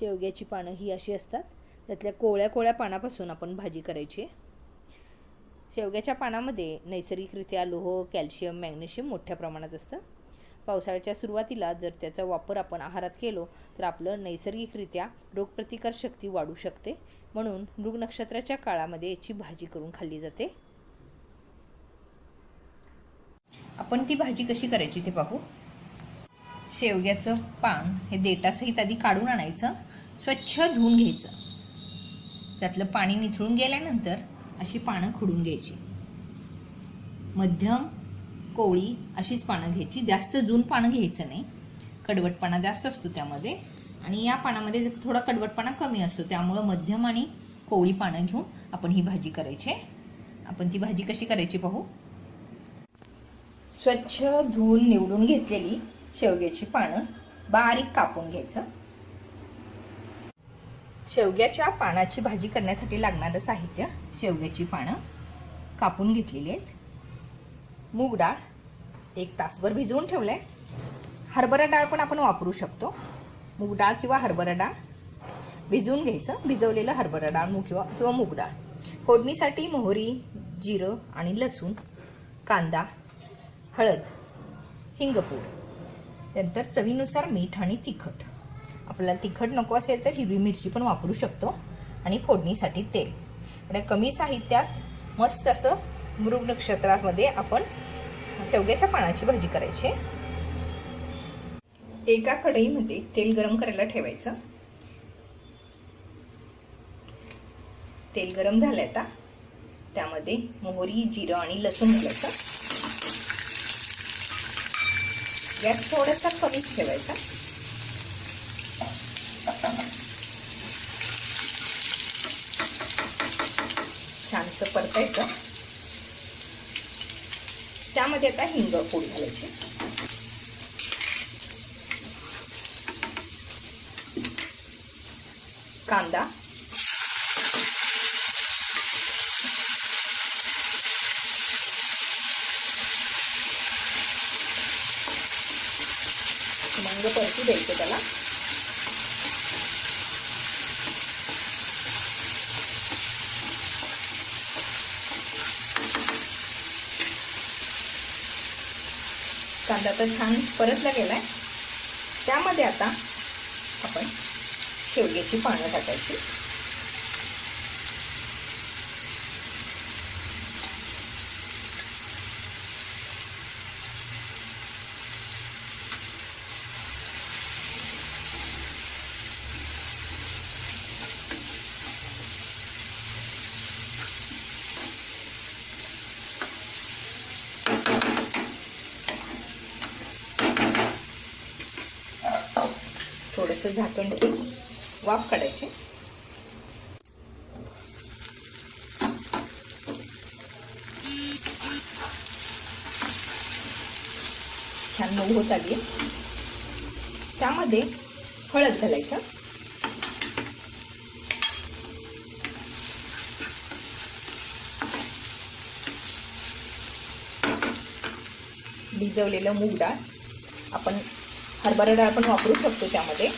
शेवग्याची पानं ही अशी असतात. त्यातल्या कोवळ्या कोवळ्या पानापासून आपण भाजी करायची. आहे. शेवग्याच्या पानामध्ये नैसर्गिकरित्या लोह कॅल्शियम मॅग्नेशियम मोठ्या प्रमाणात असतं. पावसाळ्याच्या सुरुवातीला जर त्याचा वापर आपण आहारात केलो तर आपलं नैसर्गिकरित्या रोगप्रतिकार शक्ती वाढू शकते. म्हणून मृग नक्षत्राच्या काळामध्ये याची भाजी करून खाल्ली जाते. आपण ती भाजी कशी करायची ते पाहू. शेवग्याचं पान हे देटासहित आधी काढून आणायचं स्वच्छ धुवून घ्यायचं. त्यातलं पाणी निथळून गेल्यानंतर अशी पानं खुडून घ्यायची. मध्यम कोवळी अशीच पानं घ्यायची. जास्त जून पानं घ्यायचं नाही. कडवटपणा जास्त असतो त्यामध्ये. आणि या पानामध्ये थोडा कडवटपणा कमी असतो. त्यामुळं मध्यम आणि कोवळी पानं घेऊन आपण ही भाजी करायची आपण ती भाजी कशी करायची पाहू? स्वच्छ धुवून निवडून घेतलेली शेवग्याची पानं बारीक कापून घ्यायचं. शेवग्याच्या पानाची भाजी करण्यासाठी लागणारं साहित्य शेवग्याची पानं कापून घेतलेली आहेत. मूग डाळ एक तासभर भिजवून ठेवलंय. हरभरा डाळ पण आपण वापरू शकतो. मूग डाळ किंवा हरभरा डाळ भिजवून घ्यायचं. भिजवलेलं हरभरा डाळ मूग किंवा किंवा मूग डाळ. फोडणीसाठी मोहरी जिरं आणि लसूण कांदा हळद हिंगपूड. नंतर चवीनुसार मीठ आणि तिखट. आपल्याला तिखट नको असेल तर हिरवी मिरची पण वापरू शकतो आणि फोडणीसाठी तेल. म्हणजे कमी साहित्यात मस्त असं मृग नक्षत्रामध्ये आपण शेवग्याच्या पानाची भाजी करायची. आहे. एका कढईमध्ये तेल गरम करायला ठेवायचं. तेल गरम झालं आता. त्यामध्ये मोहरी जिरं आणि लसूण घालायचं. गॅस थोडासा कमीच ठेवायचा. छानसं परतायचं. त्यामध्ये आता हिंग पूड घालायची. कांदा. मंग परतू द्यायचं त्याला. कांदा तर छान परतला गेलाय. त्यामध्ये आता आपण शेवग्याची पानं टाकायची. थोडंसं झाकण ठेवून वाफ काढायचे. छान मऊ होत आली त्यामध्ये हळद घालायचं. भिजवलेलं मूग डाळ आपण हरभरा डाळ पण वापरू शकतो त्यामध्ये.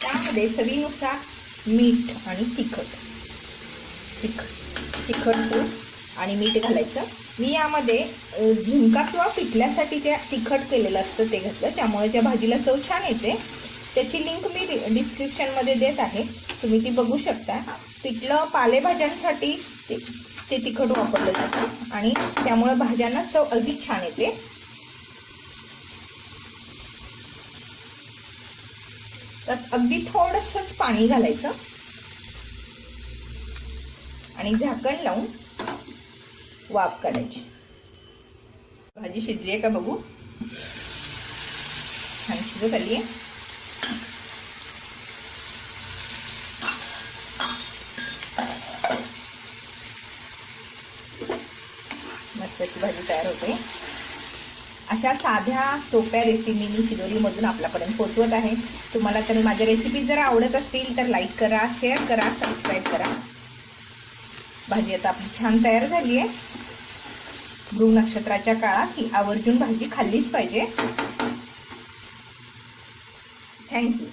त्यामध्ये चवीनुसार मीठ आणि तिखट. तिखट तिखट आणि मीठ घालायचं. मी यामध्ये झुणका किंवा पिठल्यासाठी जे तिखट केलेलं असतं ते घातलं. त्यामुळे त्या भाजीला चव छान येते. त्याची लिंक मी डि- डिस्क्रिप्शनमध्ये देत आहे. तुम्ही ती बघू शकता. पिठलं पालेभाज्यांसाठी ते ते तिखट वापरलं जातं. आणि त्यामुळे भाज्यांना चव अधिक छान येते. तर अगदी थोडंसंच पाणी घालायचं. आणि झाकण लावून वाफ काढायची. भाजी शिजली आहे का बघू? छान शिजत आली आहे मस्त अशी भाजी तयार होते. अशा साध्या सोप्या रेसिपी मी शिदोरीमधून आपल्यापर्यंत पोहोचवत आहे. तुम्हाला तर माझ्या रेसिपी जर आवडत असतील तर लाईक करा शेअर करा सबस्क्राईब करा. भाजी आता आपली छान तयार झाली आहे मृग नक्षत्राच्या काळात ही आवर्जून भाजी खाल्लीच पाहिजे. थँक्यू